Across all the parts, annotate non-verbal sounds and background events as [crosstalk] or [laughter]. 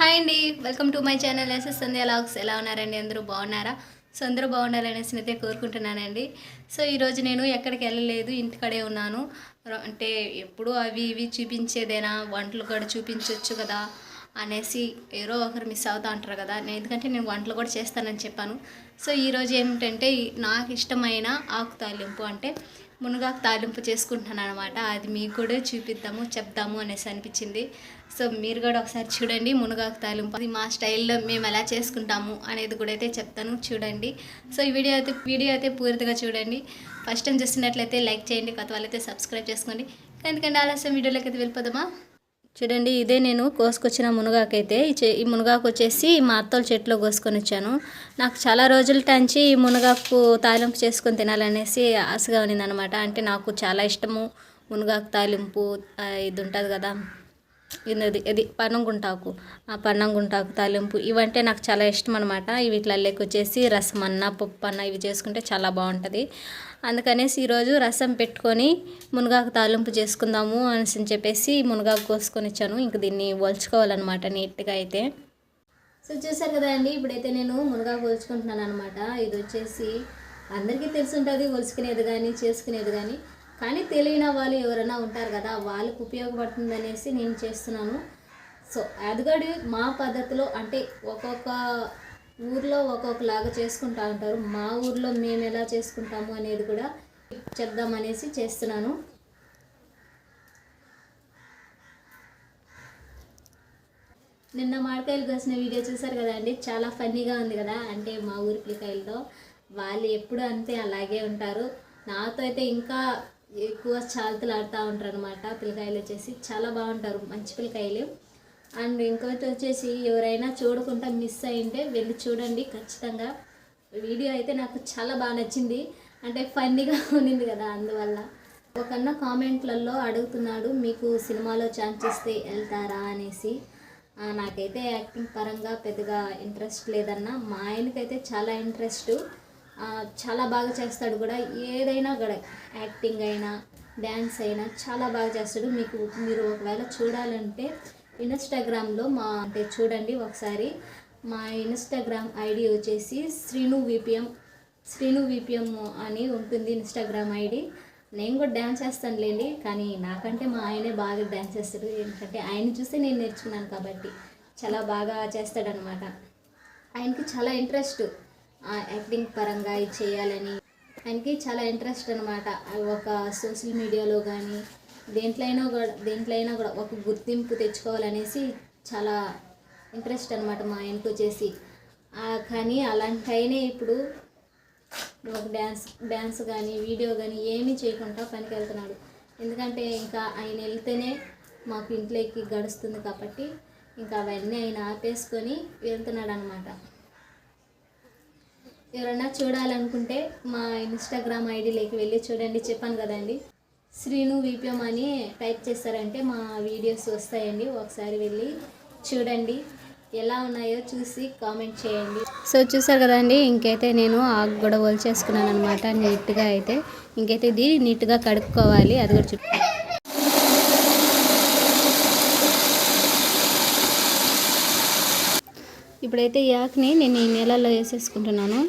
Hi అండి welcome to my channel SS Sandhya logs. ఎలా ఉన్నారండి? అందరూ బాగున్నారా? సో అందరూ బాగుండాలనేసి అయితే కోరుకుంటున్నానండి. సో ఈరోజు నేను ఎక్కడికి వెళ్ళలేదు ఇంటికడే ఉన్నాను. అంటే ఎప్పుడు అవి ఇవి చూపించేదేనా? వంటలు కూడా చూపించవచ్చు కదా అనేసి ఎవరో ఒకరు మిస్ అవుతా అంటారు కదా. నేను ఎందుకంటే నేను వంటలు కూడా చేస్తానని చెప్పాను. సో ఈరోజు ఏమిటంటే నాకు ఇష్టమైన ఆకు తాలింపు అంటే మునగాకు తాలింపు చేసుకుంటున్నాను అనమాట అది మీకు కూడా చూపిద్దాము చెప్దాము అనేసి అనిపించింది. సో మీరు కూడా ఒకసారి చూడండి మునగాకు తాలింపు. అది మా స్టైల్లో మేము ఎలా చేసుకుంటాము అనేది కూడా అయితే చెప్తాను. చూడండి. సో ఈ వీడియో అయితే వీడియో అయితే పూర్తిగా చూడండి. ఫస్ట్ టైం చూస్తున్నట్లయితే లైక్ చేయండి కొత్త వాళ్ళైతే సబ్స్క్రైబ్ చేసుకోండి. ఎందుకంటే ఆలస్యం వీడియోలోకి అయితే వెళ్ళిపోదామా? చూడండి ఇదే నేను కోసుకొచ్చిన మునగాకైతే. ఈ ఈ మునగాకు వచ్చేసి మా అత్తల చెట్లో కోసుకొని వచ్చాను నాకు చాలా రోజుల టాంచి ఈ మునగాకు తాలింపు చేసుకొని తినాలనేసి ఆశగా ఉన్నదనమాట. అంటే నాకు చాలా ఇష్టము మునగాకు తాలింపు ఇది ఉంటుంది కదా. ఇది ఇది పన్నంగుంటాకు ఆ పన్నంగుంటాకు తాలింపు ఇవంటే నాకు చాలా ఇష్టం అనమాట వీటిలల్లోకి వచ్చేసి రసం అన్న పప్పు అన్న ఇవి చేసుకుంటే చాలా బాగుంటుంది. అందుకనేసి ఈరోజు రసం పెట్టుకొని మునగాకు తాలింపు చేసుకుందాము అనేసి అని చెప్పేసి మునగాకు కోసుకొని ఇచ్చాను ఇంక దీన్ని ఒలుచుకోవాలన్నమాట నీట్గా అయితే. సో చూసారు కదా అండి ఇప్పుడైతే నేను మునగాకు ఒలుచుకుంటున్నాను అనమాట ఇది వచ్చేసి అందరికీ తెలిసి ఉంటుంది ఒలుచుకునేది కానీ చేసుకునేది కానీ కానీ తెలియని వాళ్ళు ఎవరైనా ఉంటారు కదా వాళ్ళకు ఉపయోగపడుతుంది అనేసి నేను చేస్తున్నాను. సో అది మా పద్ధతిలో అంటే ఒక్కొక్క ఊర్లో ఒక్కొక్కలాగా చేసుకుంటా ఉంటారు. మా ఊర్లో మేము ఎలా చేసుకుంటాము అనేది కూడా చెప్దామనేసి చేస్తున్నాను. నిన్న మామిడికాయలు కోసిన వీడియో చూసారు అండి? చాలా ఫన్నీగా ఉంది కదా? అంటే మా ఊరి పిల్లకాయలతో. వాళ్ళు ఎప్పుడు అంతే అలాగే ఉంటారు. నాతో అయితే ఇంకా ఎక్కువ చాలతలు ఆడుతూ ఉంటారు అనమాట పిల్లకాయలు వచ్చేసి చాలా బాగుంటారు మంచి పిల్లకాయలు. అండ్ ఇంకోటి వచ్చేసి ఎవరైనా చూడకుండా మిస్ అయింటే వెళ్ళి చూడండి ఖచ్చితంగా. వీడియో అయితే నాకు చాలా బాగా నచ్చింది. అంటే ఫన్నీగా [laughs] ఉన్నింది కదా అందువల్ల. ఒకన్న కామెంట్లలో అడుగుతున్నాడు మీకు సినిమాలో ఛాన్స్ ఇస్తే వెళ్తారా? అనేసి. నాకైతే యాక్టింగ్ పరంగా పెద్దగా ఇంట్రెస్ట్ లేదన్నా. మా ఆయనకైతే చాలా ఇంట్రెస్ట్. చాలా బాగా చేస్తాడు కూడా. ఏదైనా కూడా యాక్టింగ్ అయినా డ్యాన్స్ అయినా చాలా బాగా చేస్తాడు. మీకు మీరు ఒకవేళ చూడాలంటే ఇన్స్టాగ్రామ్లో మా అంటే చూడండి ఒకసారి. మా ఇన్స్టాగ్రామ్ ఐడి వచ్చేసి శ్రీను విపిఎం శ్రీను విపిఎం అని ఉంటుంది ఇన్స్టాగ్రామ్ ఐడి. నేను కూడా డ్యాన్స్ చేస్తానులేండి కానీ నాకంటే మా ఆయనే బాగా డ్యాన్స్ చేస్తాడు. ఎందుకంటే ఆయన చూస్తే నేను నేర్చుకున్నాను కాబట్టి చాలా బాగా చేస్తాడనమాట. ఆయనకి చాలా ఇంట్రెస్ట్. యాక్టింగ్ పరంగా ఇది చేయాలని. ఆయనకి చాలా ఇంట్రెస్ట్ అనమాట ఒక సోషల్ మీడియాలో కానీ దేంట్లో అయినా కూడా దేంట్లో అయినా కూడా ఒక గుర్తింపు తెచ్చుకోవాలనేసి చాలా ఇంట్రెస్ట్ అనమాట మా ఆయనకు వచ్చేసి. కానీ అలాంటి ఆయనే ఇప్పుడు ఒక డ్యాన్స్ డ్యాన్స్ కానీ వీడియో కానీ ఏమీ చేయకుండా పనికి వెళ్తున్నాడు ఎందుకంటే ఇంకా ఆయన వెళ్తేనే మాకు ఇంట్లోకి గడుస్తుంది కాబట్టి ఇంకా అవన్నీ ఆయన ఆపేసుకొని వెళ్తున్నాడు అనమాట ఎవరైనా చూడాలనుకుంటే మా ఇన్స్టాగ్రామ్ ఐడిలోకి వెళ్ళి చూడండి చెప్పాను కదండి. శ్రీను విపిఎం అని టైప్ చేస్తారంటే మా వీడియోస్ వస్తాయండి. ఒకసారి వెళ్ళి చూడండి ఎలా ఉన్నాయో చూసి కామెంట్ చేయండి. సో చూసారు కదండి ఇంకైతే నేను ఆకు కూడా చేసుకున్నాను అనమాట నీట్గా అయితే. ఇంకైతే ఇది నీట్గా కడుక్కోవాలి అది కూడా చుట్టూ ఇప్పుడైతే ఈ ఆకుని నేను ఈ నీళ్ళల్లో వేసేసుకుంటున్నాను.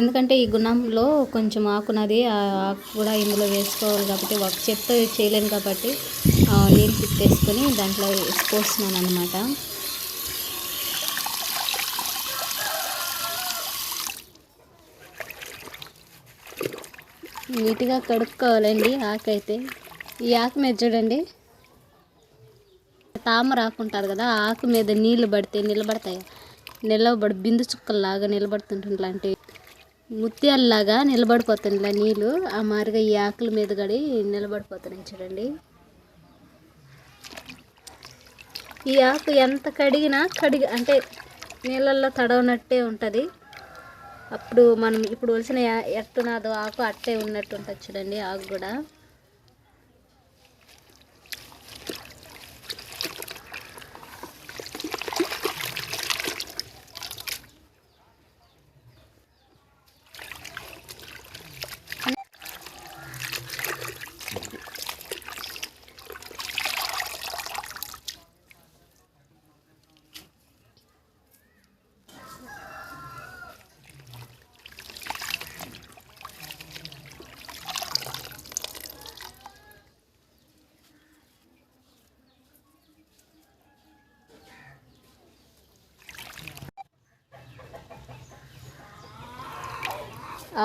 ఎందుకంటే ఈ గుణంలో కొంచెం ఆకున్నది ఆ ఆకు కూడా ఇందులో వేసుకోవాలి కాబట్టి ఒక చెత్త చేయలేను కాబట్టి నీళ్ళు తిప్పేసుకొని దాంట్లో పోస్తున్నాను అనమాట నీట్గా కడుక్కోవాలండి ఆకు అయితే ఈ ఆకు మీద చూడండి. తామర ఆకు ఉంటుంది కదా ఆకు మీద నీళ్ళు పడితే నిలబడతాయి నిలబడి బిందు చుక్కల్లాగా నిలబడుతుంటుంది లాంటి ముత్యాలలాగా నిలబడిపోతుంది ఇలా నీళ్ళు. ఆ మారిగా ఈ ఆకుల మీద గడి నిలబడిపోతున్నాయి చూడండి. ఈ ఆకు ఎంత కడిగినా కడిగి అంటే నీళ్ళల్లో తడవనట్టే ఉంటుంది. అప్పుడు మనం ఇప్పుడు ఒలిసిన ఎట్టునాదో ఆకు అట్టే ఉన్నట్టు ఉంటుంది చూడండి ఆకు కూడా.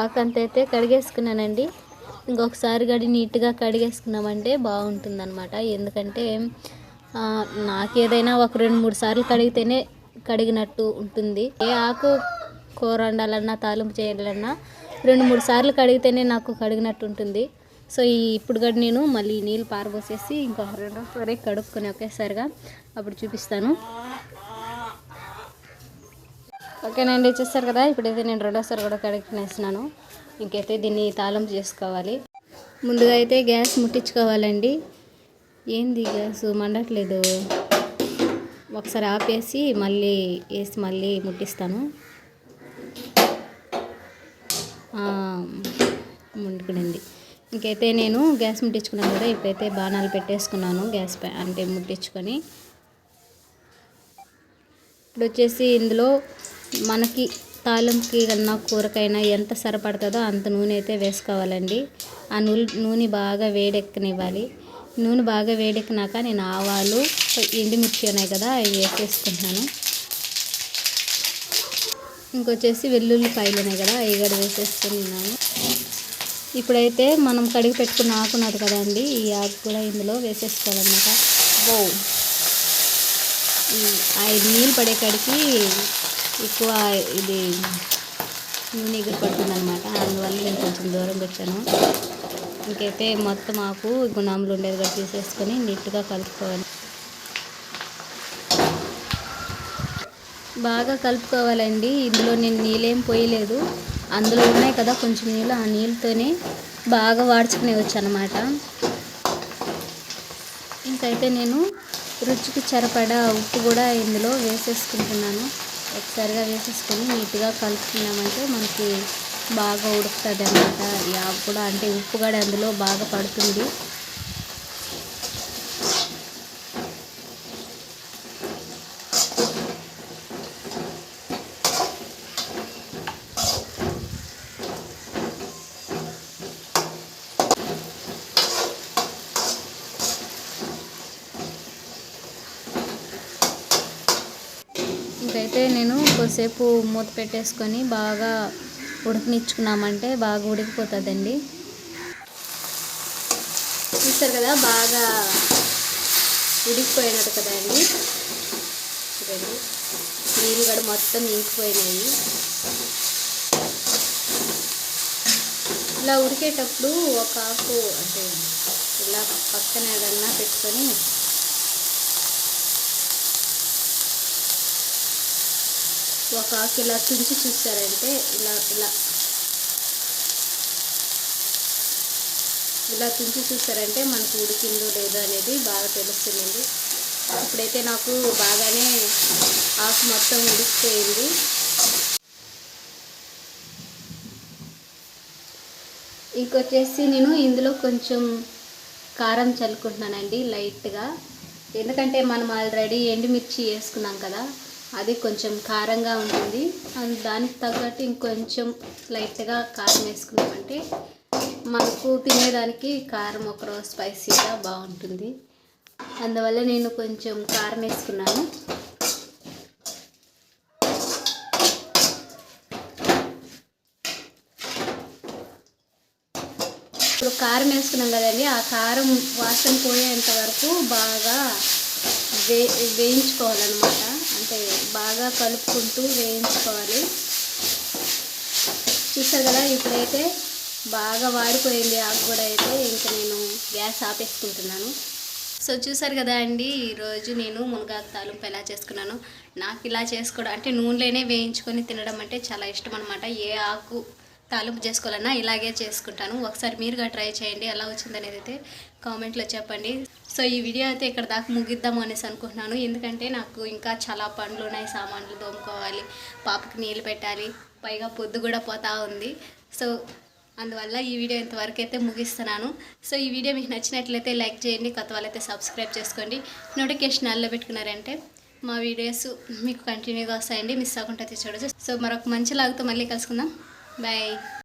ఆకంత అయితే కడిగేసుకున్నానండి. ఇంకొకసారి గడి నీట్గా కడిగేసుకున్నామంటే బాగుంటుందన్నమాట. ఎందుకంటే నాకు ఏదైనా ఒక రెండు మూడు సార్లు కడిగితేనే కడిగినట్టు ఉంటుంది. ఏ ఆకు కూర వండాలన్నా తాలింపు చేయాలన్నా రెండు మూడు సార్లు కడిగితేనే నాకు కడిగినట్టు ఉంటుంది. సో ఈ ఇప్పుడు కూడా నేను మళ్ళీ నీళ్ళు పారబోసేసి ఇంకొక రెండోసారి కడుక్కొని ఒకేసారిగా అప్పుడు చూపిస్తాను. ఓకేనండి చూస్తారు కదా ఇప్పుడైతే నేను రెండోసారి కూడా కడుక్కునేసినాను ఇంకైతే దీన్ని తాళం చేసుకోవాలి. ముందుగా అయితే గ్యాస్ ముట్టించుకోవాలండి. ఏంది గ్యాస్? మండట్లేదు. ఒకసారి ఆపేసి మళ్ళీ వేసి మళ్ళీ ముట్టిస్తాను. ముండుకునింది ఇంకైతే నేను గ్యాస్ ముట్టించుకున్నాను కదా ఇప్పుడైతే బాణాలు పెట్టేసుకున్నాను గ్యాస్ పై అంటే ముట్టించుకొని. ఇప్పుడు వచ్చేసి ఇందులో మనకి తాలింపుకి కన్నా కూరకైనా ఎంత సరిపడుతుందో అంత నూనె అయితే వేసుకోవాలండి. ఆ నూనె నూనె బాగా వేడెక్కనివ్వాలి. నూనె బాగా వేడెక్కినాక నేను ఆవాలు ఎండుమిర్చి ఉన్నాయి కదా అవి వేసేసుకుంటున్నాను ఇంకొచ్చేసి వెల్లుల్లిపాయలు ఉన్నాయి కదా అవి కూడా వేసేసుకున్నాను. ఇప్పుడైతే మనం కడిగి పెట్టుకున్న ఆకు ఉన్నది కదండి ఈ ఆకు కూడా ఇందులో వేసేసుకోవాలన్నమాట. ఓ ఐదు నీళ్ళు పడే కాడికి ఎక్కువ ఇది నూనె ఎగురు పడుతుంది అనమాట అందువల్ల నేను కొంచెం దూరం పెట్టాను. ఇంకైతే మొత్తం ఆకు గుణాములు ఉండేది కూడా తీసేసుకొని నీట్గా కలుపుకోవాలి. బాగా కలుపుకోవాలండి. ఇందులో నేను నీళ్ళేం పోయలేదు. అందులో ఉన్నాయి కదా కొంచెం నీళ్ళు. ఆ నీళ్ళతోనే బాగా వాడ్చుకునేవచ్చు అనమాట ఇంకైతే నేను రుచికి సరిపడా ఉప్పు కూడా ఇందులో వేసేసుకుంటున్నాను. ఒకసారిగా వేసేసుకొని నీట్గా కలుపుకున్నామంటే మనకి బాగా ఉడుకుతుంది అనమాట యాప్ కూడా అంటే ఉప్పు కూడా అందులో బాగా పడుతుంది. అయితే నేను కొద్దిసేపు మూత పెట్టేసుకొని బాగా ఉడకనిచ్చుకున్నామంటే బాగా ఉడికిపోతుందండి. చూస్తారు కదా బాగా ఉడికిపోయినట్టు కదండి చూడండి నీళ్ళు కూడా మొత్తం ఇంకిపోయినాయి. ఇలా ఉడికేటప్పుడు ఒక ఆకు అంటే ఇలా పక్కన ఏదన్నా పెట్టుకొని ఒక ఆకు ఇలా తుంచి చూసారంటే ఇలా ఇలా. ఇలా తుంచి చూసారంటే మనకు ఉడికిందో లేదో అనేది బాగా తెలుస్తుందండి. ఇప్పుడైతే నాకు బాగానే ఆకు మొత్తం ఉడికిపోయింది. ఇంకొచ్చేసి నేను ఇందులో కొంచెం కారం చల్లుకుంటున్నానండి లైట్గా. ఎందుకంటే మనం ఆల్రెడీ ఎండుమిర్చి వేసుకున్నాం కదా అది కొంచెం కారంగా ఉంటుంది. అండ్ దానికి తగ్గట్టు ఇంకొంచెం లైట్గా కారం వేసుకున్నామంటే మనకు తినేదానికి కారం ఒకరోజు స్పైసీగా బాగుంటుంది. అందువల్ల నేను కొంచెం కారం వేసుకున్నాను. ఇప్పుడు కారం వేసుకున్నాం కదండి. ఆ కారం వాసన పోయేంత వరకు బాగా వే వేయించుకోవాలన్నమాట. అంటే బాగా కలుపుకుంటూ వేయించుకోవాలి. చూసారు కదా ఇప్పుడైతే బాగా వాడిపోయింది ఆకు కూడా అయితే. ఇంకా నేను గ్యాస్ ఆపేసుకుంటున్నాను. సో చూసారు కదా అండి ఈరోజు నేను మునగాకు తాలింపు ఎలా చేసుకున్నాను. నాకు ఇలా చేసుకోవడం అంటే నూనెలోనే వేయించుకొని తినడం అంటే చాలా ఇష్టం అనమాట ఏ ఆకు తాలింపు చేసుకోవాలన్నా ఇలాగే చేసుకుంటాను. ఒకసారి మీరుగా ట్రై చేయండి ఎలా వచ్చిందనేది అయితే కామెంట్లో చెప్పండి. సో ఈ వీడియో అయితే ఇక్కడ దాకా ముగిద్దాం అనేసి అనుకుంటున్నాను. ఎందుకంటే నాకు ఇంకా చాలా పనులు ఉన్నాయి సామాన్లు తోముకోవాలి పాపకి నీళ్ళు పెట్టాలి పైగా పొద్దు కూడా పోతా ఉంది. సో అందువల్ల ఈ వీడియో ఇంతవరకు అయితే ముగిస్తున్నాను. సో ఈ వీడియో మీకు నచ్చినట్లయితే లైక్ చేయండి కొత్త వాళ్ళైతే సబ్స్క్రైబ్ చేసుకోండి. నోటిఫికేషన్ అల్లో పెట్టుకున్నారంటే మా వీడియోస్ మీకు కంటిన్యూగా వస్తాయండి మిస్ అవ్వకుండా చూడొచ్చు సో మరొక మంచి లాగుతో మళ్ళీ కలుసుకుందాం. బాయ్.